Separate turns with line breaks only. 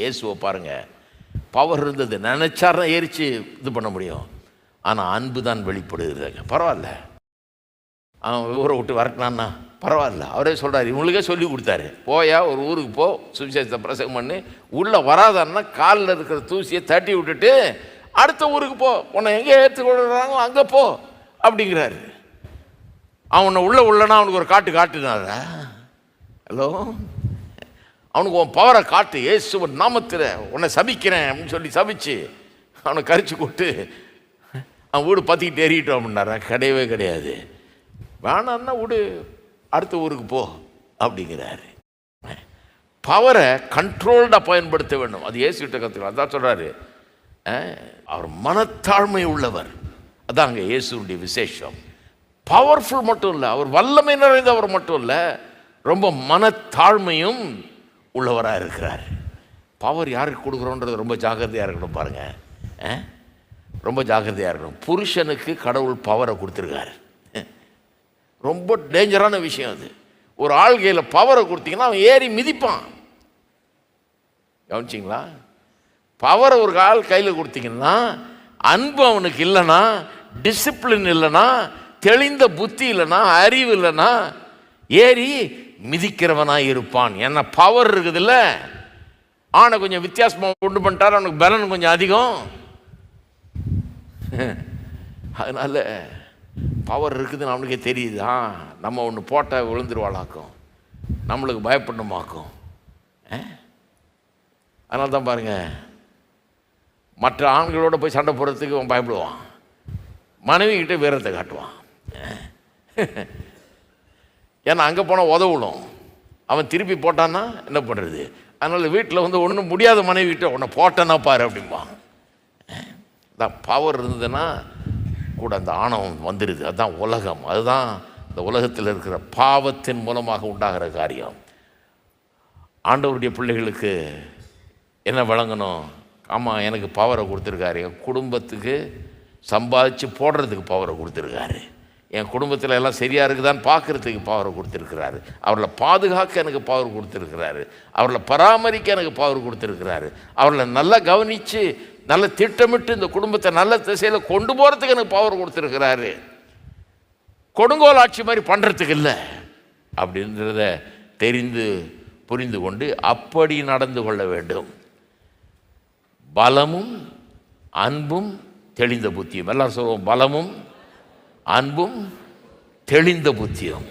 இயேசுவை பாருங்க. பவர் இருந்தது. நினச்சாருன்னா ஏறிச்சு இது பண்ண முடியும். ஆனால் அன்பு தான் வெளிப்படுகிறாங்க பரவாயில்ல. அவன் ஊரை விட்டு வரட்டினான்னா பரவாயில்ல. அவரே சொல்கிறார் இவங்களுக்கே சொல்லி கொடுத்தாரு. போயா ஒரு ஊருக்கு போ சுவிசேஷத்தை பிரசங்கம் பண்ணி. உள்ளே வராதான்னா காலில் இருக்கிற தூசியை தட்டி விட்டுட்டு அடுத்த ஊருக்கு போ. உன்னை எங்கே ஏற்றுக்கொள்கிறாங்க அங்கே போ அப்படிங்கிறாரு. அவனை உள்ளே உள்ளனா அவனுக்கு ஒரு காட்டு காட்டுனாரா? ஹலோ அவனுக்கு உன் பவரை காட்டு இயேசுவன் நாமத்தில் உன்னை சபிக்கிறேன் அப்படின்னு சொல்லி சபிச்சு அவனை கரிச்சு கூட்டு அவன் வீடு பற்றிக்கிட்டு ஏறிட்டோம் அப்படின்னாரா. கிடையவே கிடையாது. வேணான்னா விடு அடுத்த ஊருக்கு போ அப்படிங்கிறாரு. பவரை கண்ட்ரோல்டாக பயன்படுத்த வேண்டும். அது ஏசுகிட்ட கற்றுக்கலாம் அதான் சொல்கிறாரு அவர் மனத்தாழ்மை உள்ளவர். அதான் அங்கே இயேசுடைய விசேஷம். பவர்ஃபுல் மட்டும் இல்லை அவர் வல்லமை நிறைந்தவர் மட்டும் இல்லை ரொம்ப மனத்தாழ்மையும் உள்ளவராக இருக்கிறார். பவர் யாருக்கு கொடுக்குறோன்றது ரொம்ப ஜாக்கிரதையாக இருக்கணும் பாருங்கள் ஆ? ரொம்ப ஜாக்கிரதையாக இருக்கணும். புருஷனுக்கு கடவுள் பவரை கொடுத்துருக்காரு. ரொம்ப டேஞ்சரான விஷயம் அது. ஒரு ஆள்கையில் பவரை கொடுத்தீங்கன்னா அவன் ஏறி மிதிப்பான். கவனிச்சிங்களா? பவரை ஒரு ஆள் கையில் கொடுத்தீங்கன்னா அன்பு அவனுக்கு இல்லைன்னா டிசிப்ளின் இல்லைன்னா தெளிந்த புத்தி இல்லைன்னா அறிவு இல்லைன்னா ஏறி மிதிக்கிறவனாக இருப்பான் ஏன்னா பவர் இருக்குதுல்ல. ஆனை கொஞ்சம் வித்தியாசமாக உண்டு பண்ணிட்டார் அவனுக்கு பலன் கொஞ்சம் அதிகம். அதனால் பவர் இருக்குதுன்னு அவனுக்கே தெரியுதா? நம்ம ஒன்று போட்டால் விழுந்துருவாளாக்கும். நம்மளுக்கு பயப்படணுமாக்கும். அதனால தான் பாருங்கள் மற்ற ஆண்களோட போய் சண்டை போடுறதுக்கு அவன் பயப்படுவான். மனைவி கிட்டே வீரத்தை காட்டுவான். ஏன்னா அங்கே போனால் உதவணும். அவன் திருப்பி போட்டான்னா என்ன பண்ணுறது அதனால் வீட்டில் வந்து ஒன்றும் முடியாத மனைவி கிட்ட உன்னை போட்டேன்னா பாரு அப்படிம்பான். தான் பவர் இருந்ததுன்னா கூட அந்த ஆணவம் வந்துடுது அதுதான் உலகம். அதுதான் இந்த உலகத்தில் இருக்கிற பாவத்தின் மூலமாக உண்டாகிற காரியம். ஆண்டவருடைய பிள்ளைகளுக்கு என்ன வழங்கணும்? ஆமாம் எனக்கு பவரை கொடுத்துருக்காரு. குடும்பத்துக்கு சம்பாதிச்சு போடுறதுக்கு பவரை கொடுத்துருக்காரு. என் குடும்பத்தில் எல்லாம் சரியாக இருக்குதான்னு பார்க்குறதுக்கு பவர் கொடுத்துருக்கிறாரு. அவர்களை பாதுகாக்க எனக்கு பவர் கொடுத்துருக்கிறாரு. அவர்களை பராமரிக்க எனக்கு பவர் கொடுத்துருக்கிறாரு. அவர்களை நல்லா கவனித்து நல்ல திட்டமிட்டு இந்த குடும்பத்தை நல்ல திசையில் கொண்டு போகிறதுக்கு எனக்கு பவர் கொடுத்துருக்கிறாரு. கொடுங்கோல் ஆட்சி மாதிரி பண்ணுறதுக்கு இல்லை. அப்படின்றத தெரிந்து புரிந்து கொண்டு அப்படி நடந்து கொள்ள வேண்டும். பலமும் அன்பும் தெளிந்த புத்தியும். எல்லாரும் சொல்லுவோம் பலமும் அன்பும் தெளிந்த புத்தியும்.